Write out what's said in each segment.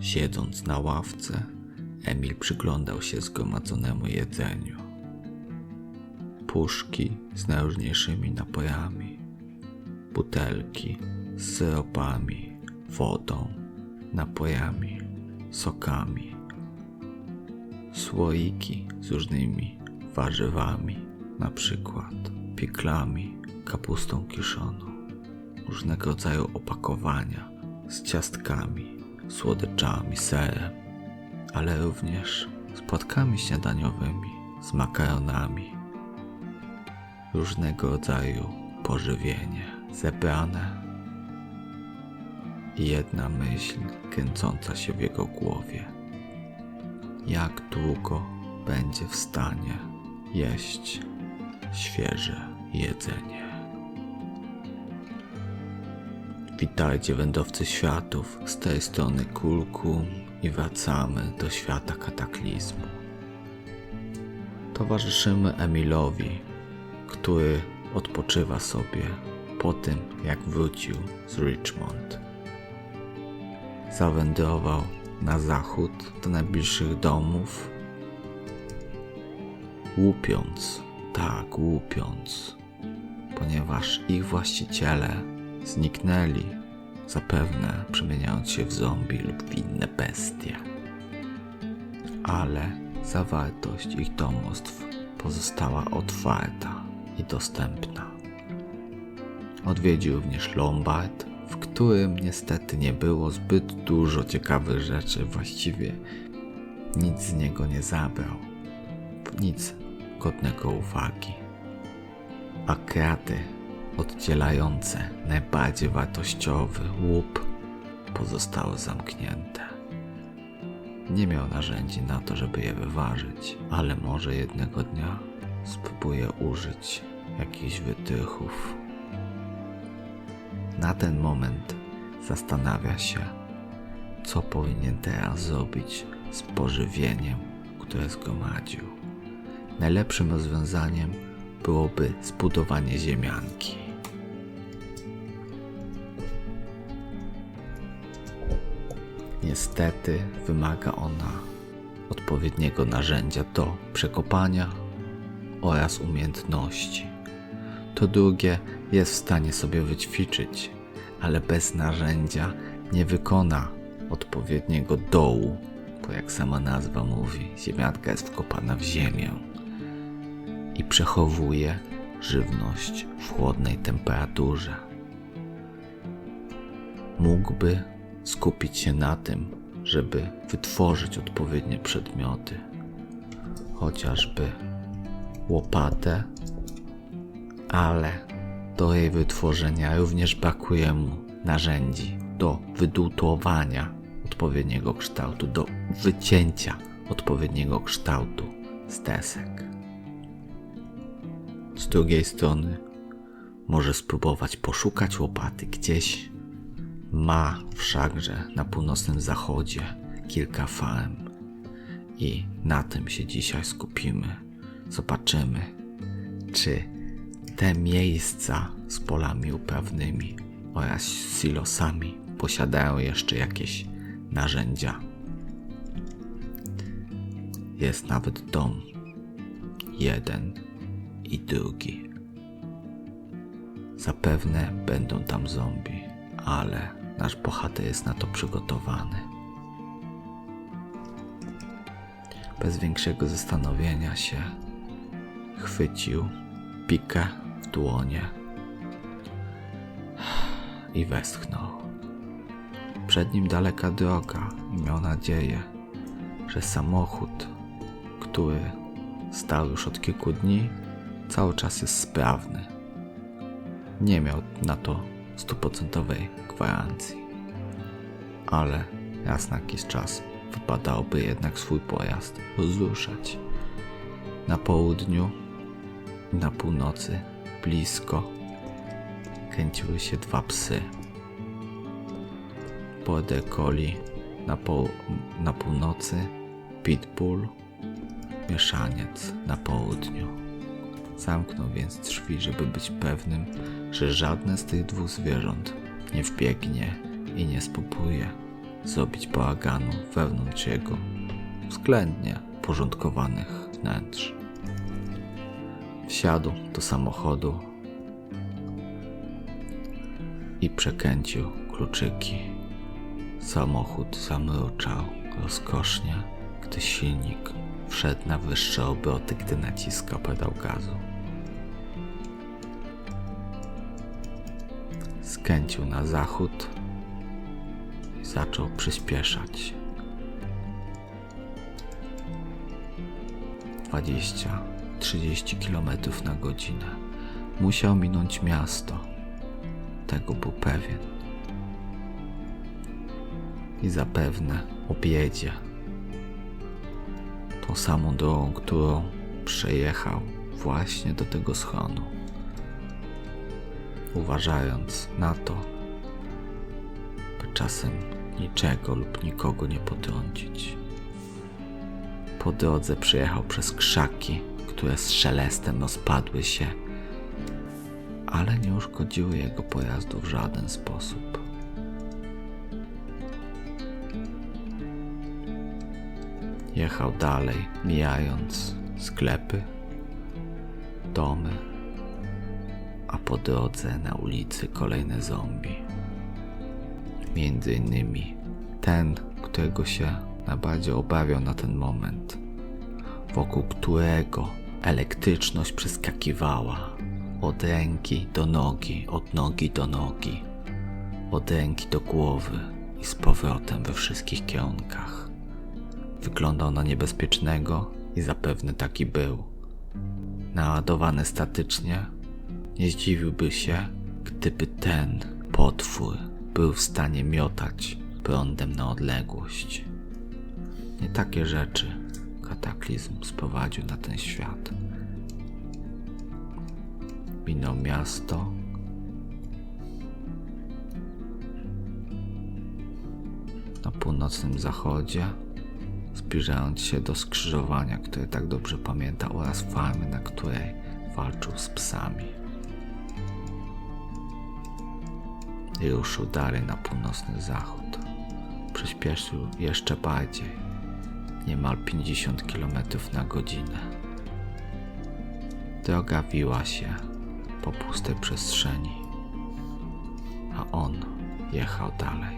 Siedząc na ławce, Emil przyglądał się zgromadzonemu jedzeniu. Puszki z najróżniejszymi napojami, butelki z syropami, wodą, napojami, sokami, słoiki z różnymi warzywami, na przykład piklami, kapustą kiszoną, różnego rodzaju opakowania z ciastkami, słodyczami, serem, ale również z płatkami śniadaniowymi, z makaronami, różnego rodzaju pożywienie zebrane i jedna myśl kręcąca się w jego głowie. Jak długo będzie w stanie jeść świeże jedzenie? Witajcie wędrowcy światów, z tej strony Kulkum i wracamy do świata kataklizmu. Towarzyszymy Emilowi, który odpoczywa sobie po tym, jak wrócił z Richmond. Zawędrował na zachód do najbliższych domów, łupiąc, tak, łupiąc, ponieważ ich właściciele zniknęli, zapewne przemieniając się w zombie lub w inne bestie. Ale zawartość ich domostw pozostała otwarta i dostępna. Odwiedził również Lombard, w którym niestety nie było zbyt dużo ciekawych rzeczy, właściwie nic z niego nie zabrał, nic godnego uwagi. A kraty oddzielające najbardziej wartościowy łup pozostały zamknięte. Nie miał narzędzi na to, żeby je wyważyć, ale może jednego dnia spróbuje użyć jakichś wytrychów. Na ten moment zastanawia się, co powinien teraz zrobić z pożywieniem, które zgromadził. Najlepszym rozwiązaniem byłoby zbudowanie ziemianki. Niestety wymaga ona odpowiedniego narzędzia do przekopania oraz umiejętności. To drugie jest w stanie sobie wyćwiczyć, ale bez narzędzia nie wykona odpowiedniego dołu, bo jak sama nazwa mówi, ziemianka jest wkopana w ziemię i przechowuje żywność w chłodnej temperaturze. Mógłby skupić się na tym, żeby wytworzyć odpowiednie przedmioty, chociażby łopatę, ale do jej wytworzenia również brakuje mu narzędzi do wydłutowania odpowiedniego kształtu, do wycięcia odpowiedniego kształtu z desek. Z drugiej strony może spróbować poszukać łopaty gdzieś. Ma wszakże na północnym zachodzie kilka farm i na tym się dzisiaj skupimy. Zobaczymy, czy te miejsca z polami uprawnymi oraz silosami posiadają jeszcze jakieś narzędzia. Jest nawet dom. Jeden i drugi. Zapewne będą tam zombie, ale nasz bohater jest na to przygotowany. Bez większego zastanowienia się chwycił pikę w dłonie i westchnął. Przed nim daleka droga i miał nadzieję, że samochód, który stał już od kilku dni, cały czas jest sprawny. Nie miał na to stuprocentowej gwarancji, ale raz na jakiś czas wypadałoby jednak swój pojazd rozruszać. Na południu i na północy, blisko, kręciły się dwa psy. Border Collie na, poł- na północy, Pitbull, mieszaniec na południu. Zamknął więc drzwi, żeby być pewnym, że żadne z tych dwóch zwierząt nie wbiegnie i nie spróbuje zrobić bałaganu wewnątrz jego względnie porządkowanych wnętrz. Wsiadł do samochodu i przekręcił kluczyki. Samochód zamruczał rozkosznie, gdy silnik wszedł na wyższe obroty, gdy naciskał pedał gazu. Skręcił na zachód i zaczął przyspieszać. 20-30 km na godzinę. Musiał minąć miasto. Tego był pewien. I zapewne objedzie tą samą drogą, którą przejechał właśnie do tego schronu. Uważając na to, by czasem niczego lub nikogo nie potrącić. Po drodze przejechał przez krzaki, które z szelestem rozpadły się, ale nie uszkodziły jego pojazdu w żaden sposób. Jechał dalej, mijając sklepy, domy, a po drodze na ulicy kolejne zombie. Między innymi ten, którego się najbardziej obawiał na ten moment, wokół którego elektryczność przeskakiwała od ręki do nogi, od nogi do nogi, od ręki do głowy i z powrotem we wszystkich kierunkach. Wyglądał na niebezpiecznego i zapewne taki był. Naładowany statycznie, nie zdziwiłby się, gdyby ten potwór był w stanie miotać prądem na odległość. Nie takie rzeczy kataklizm sprowadził na ten świat. Minął miasto. Na północnym zachodzie, zbliżając się do skrzyżowania, które tak dobrze pamięta, oraz farmy, na której walczył z psami. I ruszył dalej na północny zachód. Przyspieszył jeszcze bardziej, niemal 50 km na godzinę. Droga wiła się po pustej przestrzeni, a on jechał dalej.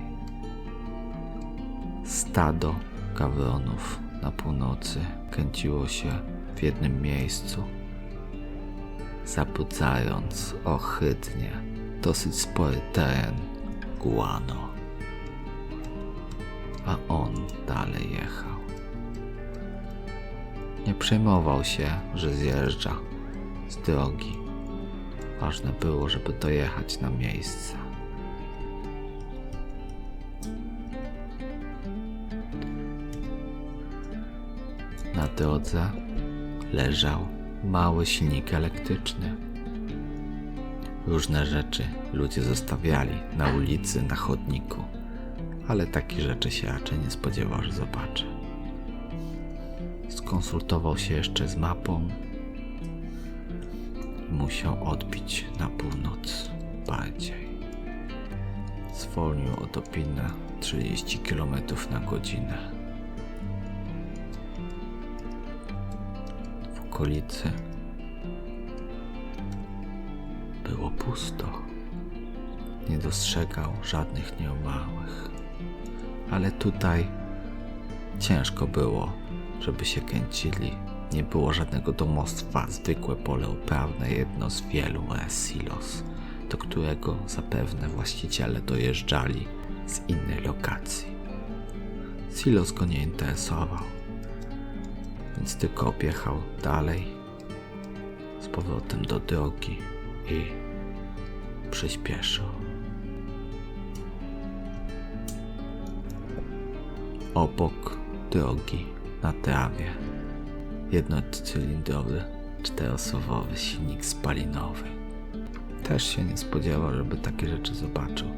Stado gawronów na północy kręciło się w jednym miejscu, zabudzając ohydnie dosyć spory teren guano. A on dalej jechał. Nie przejmował się, że zjeżdża z drogi. Ważne było, żeby dojechać na miejsce. Na drodze leżał mały silnik elektryczny. Różne rzeczy ludzie zostawiali na ulicy, na chodniku, ale takich rzeczy się raczej nie spodziewał, że zobaczy. Skonsultował się jeszcze z mapą musiał odbić na północ bardziej. Zwolnił od opinę 30 km na godzinę. W okolicy było pusto. Nie dostrzegał żadnych nieomałych. Ale tutaj ciężko było, żeby się kręcili. Nie było żadnego domostwa, zwykłe pole uprawne, jedno z wielu silos, do którego zapewne właściciele dojeżdżali z innej lokacji. Silos go nie interesował, więc tylko objechał dalej z powrotem do drogi i przyspieszył. Obok drogi na trawie jednocylindrowy czteroosobowy silnik spalinowy. Też się nie spodziewał, żeby takie rzeczy zobaczył,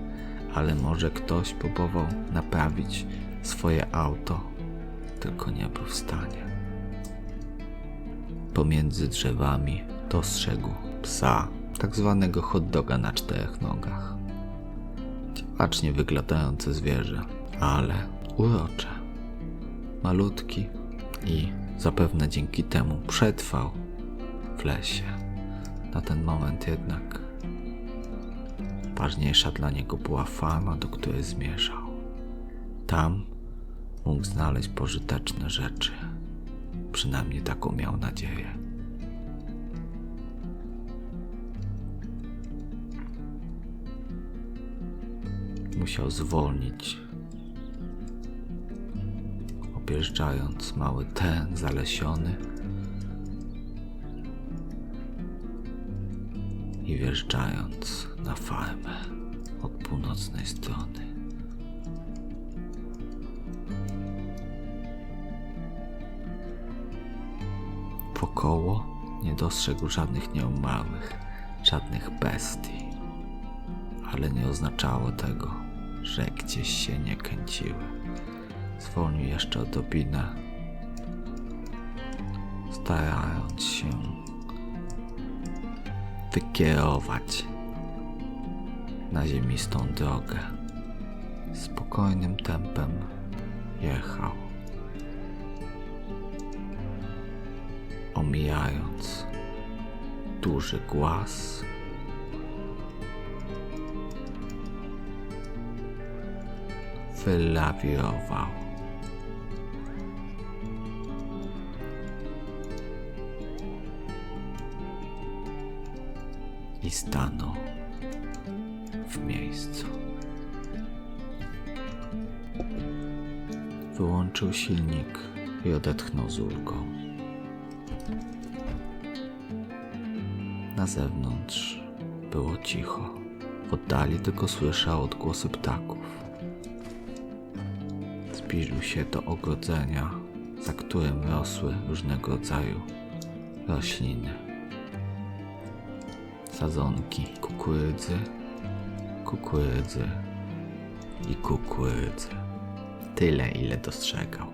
ale może ktoś próbował naprawić swoje auto, tylko nie był w stanie. Pomiędzy drzewami dostrzegł psa, tak zwanego hot doga na czterech nogach. Dziwacznie wyglądające zwierzę, ale urocze. Malutki i zapewne dzięki temu przetrwał w lesie. Na ten moment jednak ważniejsza dla niego była farma, do której zmierzał. Tam mógł znaleźć pożyteczne rzeczy. Przynajmniej taką miał nadzieję. Musiał zwolnić, objeżdżając mały ten zalesiony i wjeżdżając na farmę od północnej strony. Wokoło nie dostrzegł żadnych nieumarłych, żadnych bestii, ale nie oznaczało tego, że gdzieś się nie kręciły. Zwolnił jeszcze odrobinę, starając się wykierować na ziemistą drogę. Spokojnym tempem jechał, omijając duży głaz. Wylawirował. I stanął w miejscu. Wyłączył silnik i odetchnął z ulgą. Na zewnątrz było cicho. W oddali tylko słyszał odgłosy ptaków. Zbliżył się do ogrodzenia, za którym rosły różnego rodzaju rośliny. Sadzonki kukurydzy, kukurydzy i kukurydzy. Tyle, ile dostrzegał.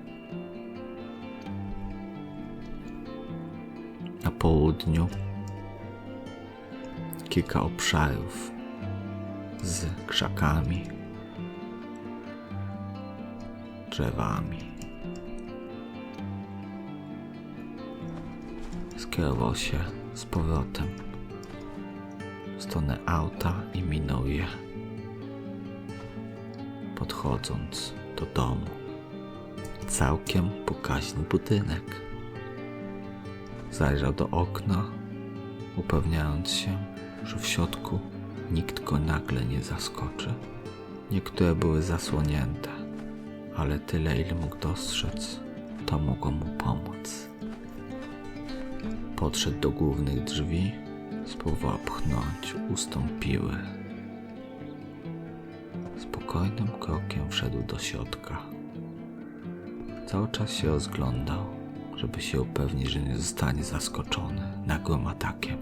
Na południu kilka obszarów z krzakami, drzewami. Skierował się z powrotem w stronę auta i minął je, podchodząc do domu. Całkiem pokaźny budynek. Zajrzał do okna, upewniając się, że w środku nikt go nagle nie zaskoczy. Niektóre były zasłonięte, ale tyle, ile mógł dostrzec, to mogło mu pomóc. Podszedł do głównych drzwi, spróbował pchnąć, ustąpiły. Spokojnym krokiem wszedł do środka. Cały czas się rozglądał, żeby się upewnić, że nie zostanie zaskoczony nagłym atakiem.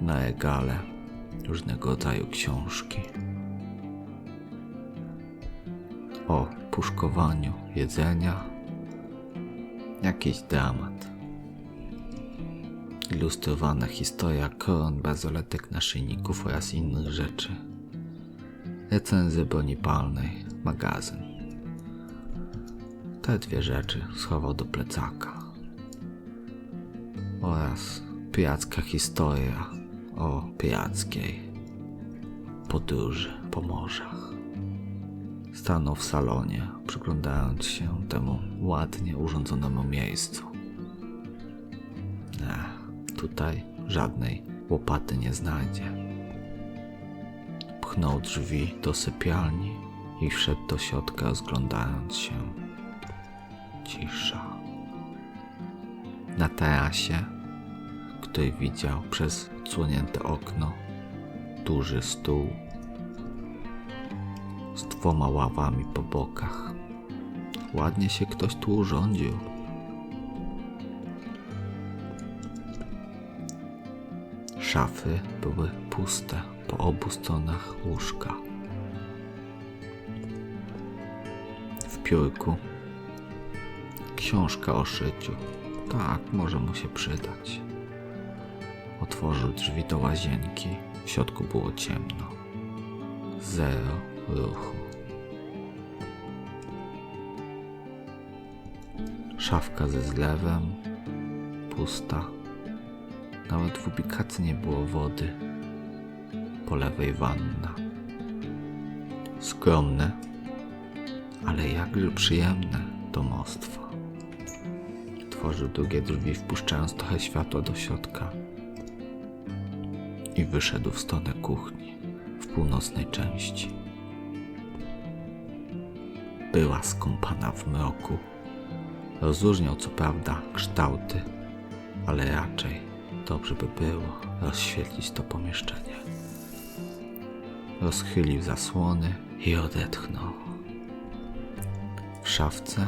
Na egale różnego rodzaju książki o puszkowaniu jedzenia, jakiś dramat. Ilustrowana historia koron, bazoletek, naszyjników oraz innych rzeczy. Recenzje broni palnej, magazyn. Te dwie rzeczy schował do plecaka. Oraz piracka historia o pirackiej podróży po morzach. Stanął w salonie, przyglądając się temu ładnie urządzonemu miejscu. Ech, tutaj żadnej łopaty nie znajdzie. Pchnął drzwi do sypialni i wszedł do środka, rozglądając się. Cisza. Na tarasie, który widział przez odsłonięte okno, duży stół z dwoma ławami po bokach. Ładnie się ktoś tu urządził. Szafy były puste po obu stronach łóżka. W piórku książka o szyciu. Tak, może mu się przydać. Otworzył drzwi do łazienki. W środku było ciemno. Zero ruchu. Szafka ze zlewem, pusta. Nawet w ubikacji nie było wody. Po lewej wanna. Skromne, ale jakże przyjemne domostwo. Tworzył długie drzwi, wpuszczając trochę światła do środka. I wyszedł w stronę kuchni w północnej części. Była skąpana w mroku. Rozróżniał co prawda kształty, ale raczej dobrze by było rozświetlić to pomieszczenie. Rozchylił zasłony i odetchnął. W szafce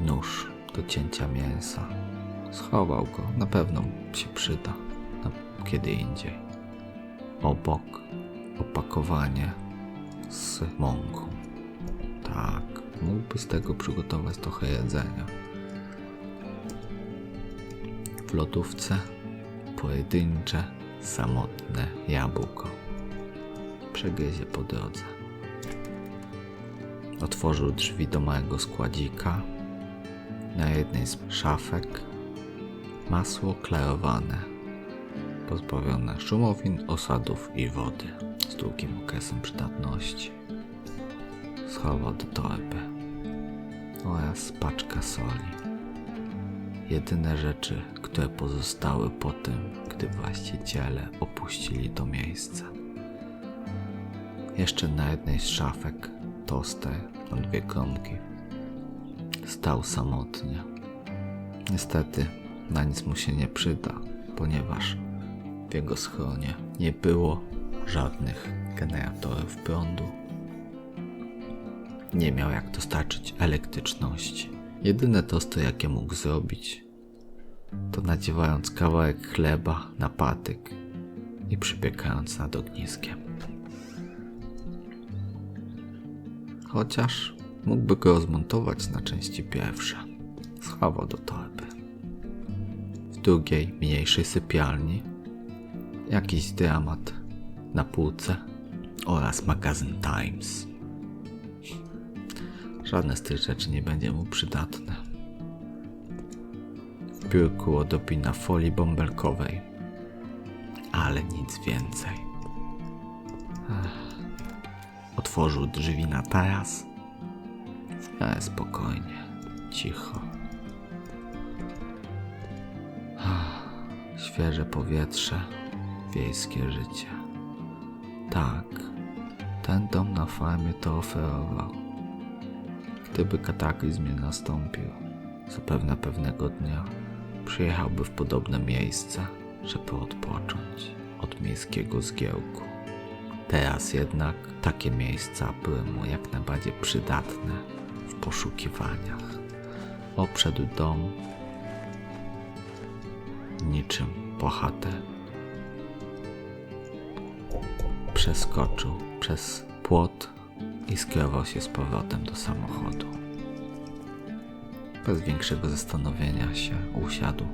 nóż do cięcia mięsa. Schował go, na pewno się przyda kiedy indziej. Obok opakowanie z mąką. Tak, mógłby z tego przygotować trochę jedzenia. W lodówce pojedyncze, samotne jabłko. Przegryzie po drodze. Otworzył drzwi do małego składzika. Na jednej z szafek masło klarowane, pozbawione szumowin, osadów i wody z długim okresem przydatności. Schował do torby oraz paczka soli. Jedyne rzeczy, które pozostały po tym, gdy właściciele opuścili to miejsce. Jeszcze na jednej z szafek toster na dwie kromki. Stał samotnie. Niestety na nic mu się nie przyda, ponieważ w jego schronie nie było żadnych generatorów prądu. Nie miał jak dostarczyć elektryczności. Jedyne tosty, jakie mógł zrobić, to nadziewając kawałek chleba na patyk i przypiekając nad ogniskiem. Chociaż mógłby go rozmontować na części pierwsze. Schował do torby. W drugiej, mniejszej sypialni jakiś dramat na półce oraz magazyn Times. Żadne z tych rzeczy nie będzie mu przydatne. W biurku odrobina folii bąbelkowej, ale nic więcej. Otworzył drzwi na taras. Miarę spokojnie, cicho. Świeże powietrze, wiejskie życie. Tak, ten dom na farmie to oferował. Gdyby kataklizm nie nastąpił, zapewne pewnego dnia przyjechałby w podobne miejsce, żeby odpocząć od miejskiego zgiełku. Teraz jednak takie miejsca były mu jak najbardziej przydatne w poszukiwaniach. Obszedł dom niczym bohater. Przeskoczył przez płot i skierował się z powrotem do samochodu. Bez większego zastanowienia się usiadł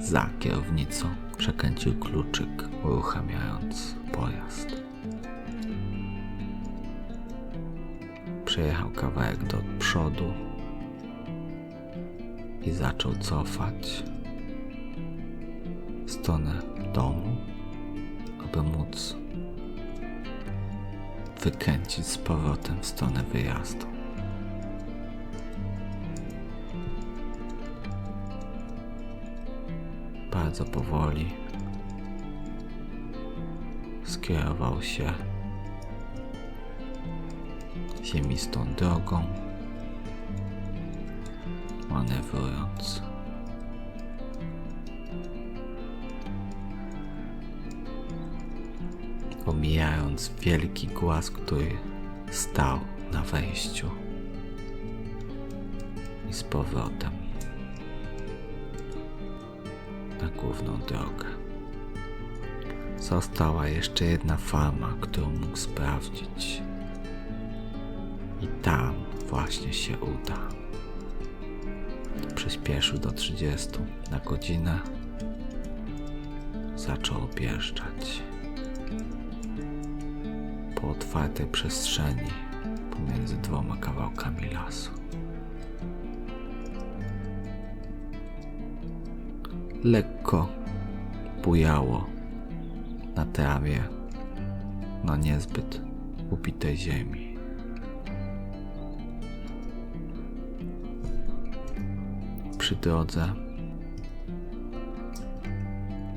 za kierownicą, przekręcił kluczyk, uruchamiając pojazd. Przejechał kawałek do przodu i zaczął cofać w stronę domu, aby móc wykręcić z powrotem w stronę wyjazdu. Bardzo powoli skierował się ziemistą drogą, manewrując. Omijając wielki głaz, który stał na wejściu i z powrotem na główną drogę. Została jeszcze jedna farma, którą mógł sprawdzić. I tam właśnie się uda. Przyspieszył do 30 na godzinę. Zaczął objeżdżać. Po otwartej przestrzeni pomiędzy dwoma kawałkami lasu. Lekko bujało na trawie, na niezbyt upitej ziemi. Przy drodze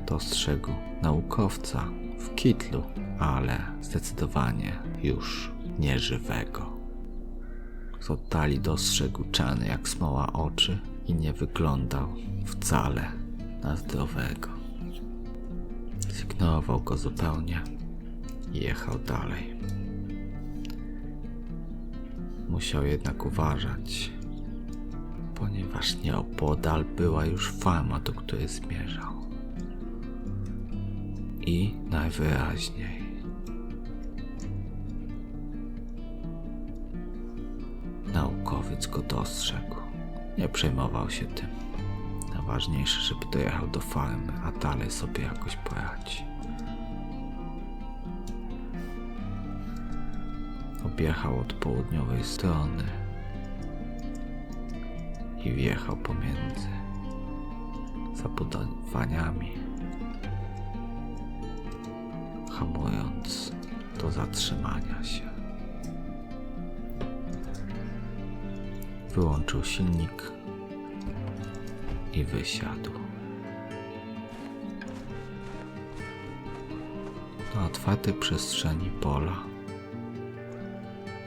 dostrzegł naukowca w kitlu, ale zdecydowanie już nieżywego. Z oddali dostrzegł czarne jak smoła oczy i nie wyglądał wcale na zdrowego. Zignorował go zupełnie i jechał dalej. Musiał jednak uważać, ponieważ nieopodal była już farma, do której zmierzał. I najwyraźniej naukowiec go dostrzegł. Nie przejmował się tym. Najważniejsze, żeby dojechał do farmy, a dalej sobie jakoś poradzi. Objechał od południowej strony i wjechał pomiędzy zabudowaniami, hamując do zatrzymania się. Wyłączył silnik i wysiadł. Na otwartej przestrzeni pola,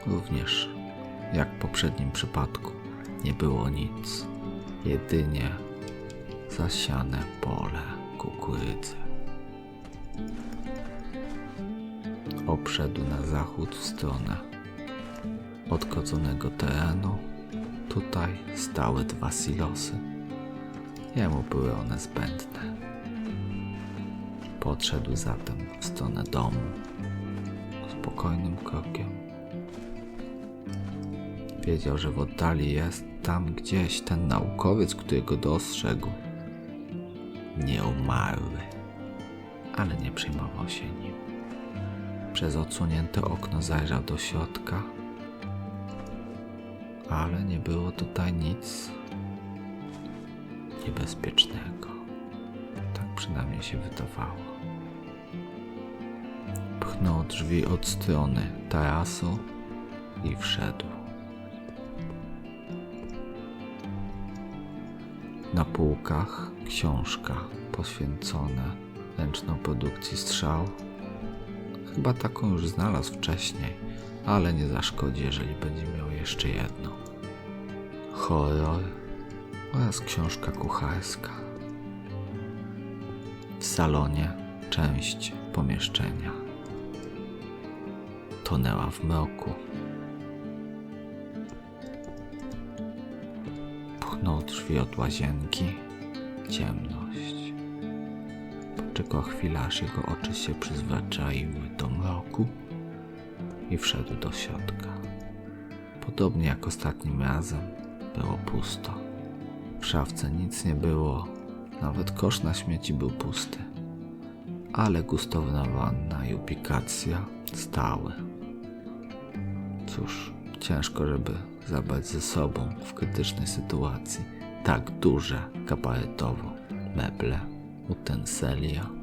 również jak w poprzednim przypadku, nie było nic, jedynie zasiane pole kukurydzy. Obszedł na zachód w stronę odgodzonego terenu. Tutaj stały dwa silosy. Jemu były one zbędne. Podszedł zatem w stronę domu spokojnym krokiem. Wiedział, że w oddali jest tam gdzieś ten naukowiec, który go dostrzegł. Nieumarły, ale nie przejmował się nim. Przez odsunięte okno zajrzał do środka, ale nie było tutaj nic niebezpiecznego. Tak przynajmniej się wydawało. Pchnął drzwi od strony tarasu i wszedł. Na półkach książka poświęcona ręczną produkcji strzał. Chyba taką już znalazł wcześniej, ale nie zaszkodzi, jeżeli będzie miał jeszcze jedną. Horror oraz książka kucharska. W salonie część pomieszczenia tonęła w mroku. Pchnął drzwi od łazienki. Ciemność. Poczekał chwilę, aż jego oczy się przyzwyczaiły do mroku i wszedł do środka. Podobnie jak ostatnim razem, było pusto. W szafce nic nie było, nawet kosz na śmieci był pusty. Ale gustowna wanna i ubikacja stały. Cóż, ciężko, żeby zabrać ze sobą w krytycznej sytuacji tak duże gabarytowo meble, utensylia.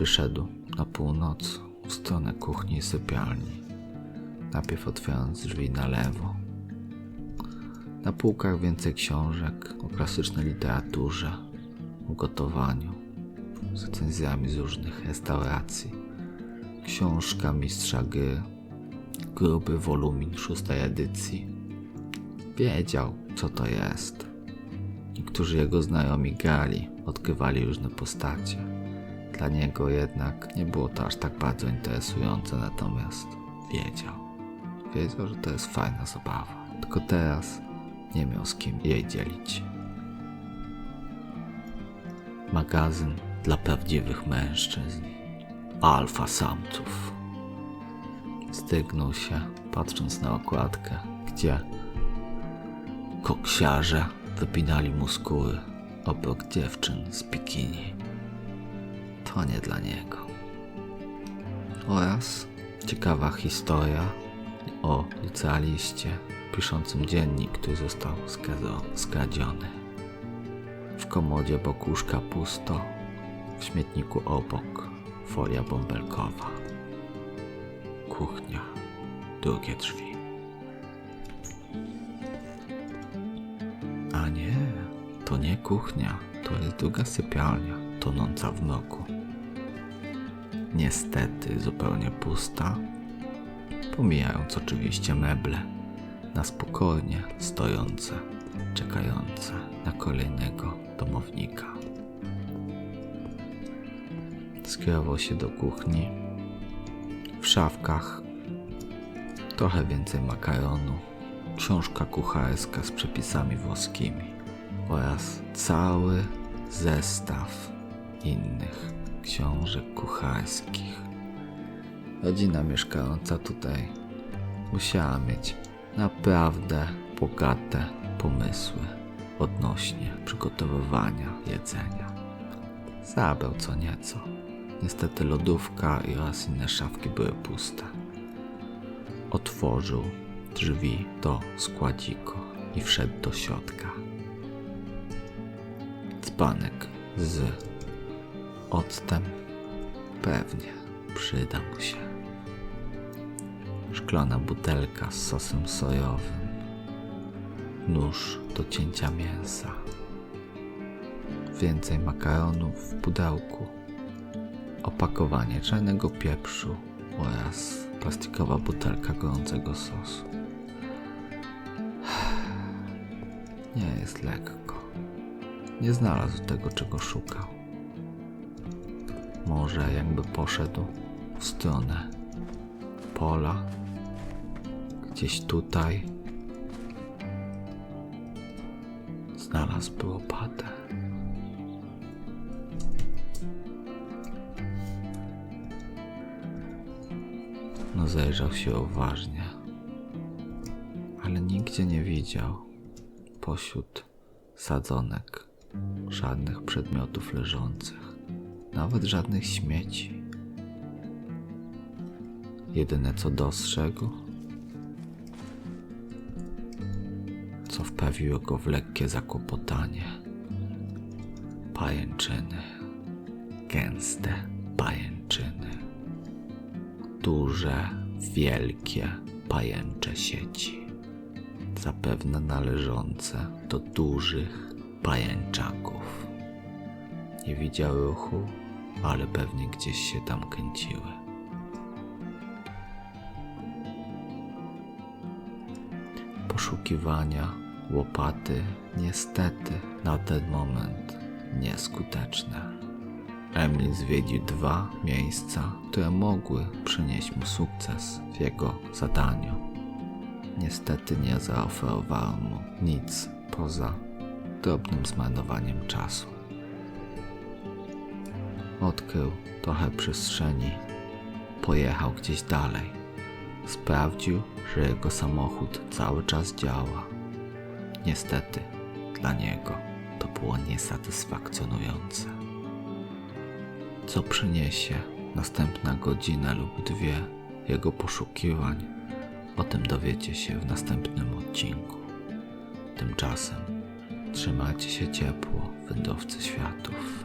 Wyszedł na północ w stronę kuchni i sypialni, najpierw otwierając drzwi na lewo. Na półkach więcej książek o klasycznej literaturze, o gotowaniu, z recenzjami z różnych restauracji, książka mistrza gry, gruby wolumin szóstej edycji. Wiedział, co to jest. Niektórzy jego znajomi grali, odkrywali różne postacie. Dla niego jednak nie było to aż tak bardzo interesujące, natomiast wiedział. Wiedział, że to jest fajna zabawa. Tylko teraz nie miał z kim jej dzielić. Magazyn dla prawdziwych mężczyzn. Alfa samców. Stygnął się, patrząc na okładkę, gdzie koksiarze wypinali muskuły obok dziewczyn z bikini. To nie dla niego. oraz ciekawa historia o licealiście piszącym dziennik, który został skradziony. W komodzie obok łóżka pusto, w śmietniku obok folia bąbelkowa. Kuchnia, drugie drzwi. A nie, to nie kuchnia, to jest druga sypialnia, tonąca w mroku. Niestety zupełnie pusta, pomijając oczywiście meble, na spokojnie stojące, czekające na kolejnego domownika. Skierował się do kuchni. W szafkach trochę więcej makaronu, książka kucharska z przepisami włoskimi oraz cały zestaw innych książek kucharskich. Rodzina mieszkająca tutaj musiała mieć naprawdę bogate pomysły odnośnie przygotowywania jedzenia. Zabrał co nieco. Niestety lodówka i oraz inne szafki były puste. Otworzył drzwi do składziku i wszedł do środka. Dzbanek z octem pewnie przyda mu się. Szklana butelka z sosem sojowym. Nóż do cięcia mięsa. Więcej makaronów w pudełku. Opakowanie czarnego pieprzu oraz plastikowa butelka gorącego sosu. Nie jest lekko. Nie znalazł tego, czego szukał. Może jakby poszedł w stronę pola, gdzieś tutaj, znalazłby łopatę. No zajrzał się uważnie, ale nigdzie nie widział pośród sadzonek żadnych przedmiotów leżących, nawet żadnych śmieci. Jedyne co dostrzegł, co wprawiło go w lekkie zakłopotanie. Pajęczyny, gęste pajęczyny, duże, wielkie pajęcze sieci, zapewne należące do dużych pajęczaków. Nie widział ruchu, ale pewnie gdzieś się tam kręciły. poszukiwania łopaty niestety na ten moment nieskuteczne. Emil zwiedził dwa miejsca, które mogły przynieść mu sukces w jego zadaniu. Niestety nie zaoferowało mu nic poza drobnym zmarnowaniem czasu. Odkrył trochę przestrzeni, pojechał gdzieś dalej. Sprawdził, że jego samochód cały czas działa. Niestety, dla niego to było niesatysfakcjonujące. Co przyniesie następna godzina lub dwie jego poszukiwań, o tym dowiecie się w następnym odcinku. Tymczasem trzymajcie się ciepło, wędrowcy światów,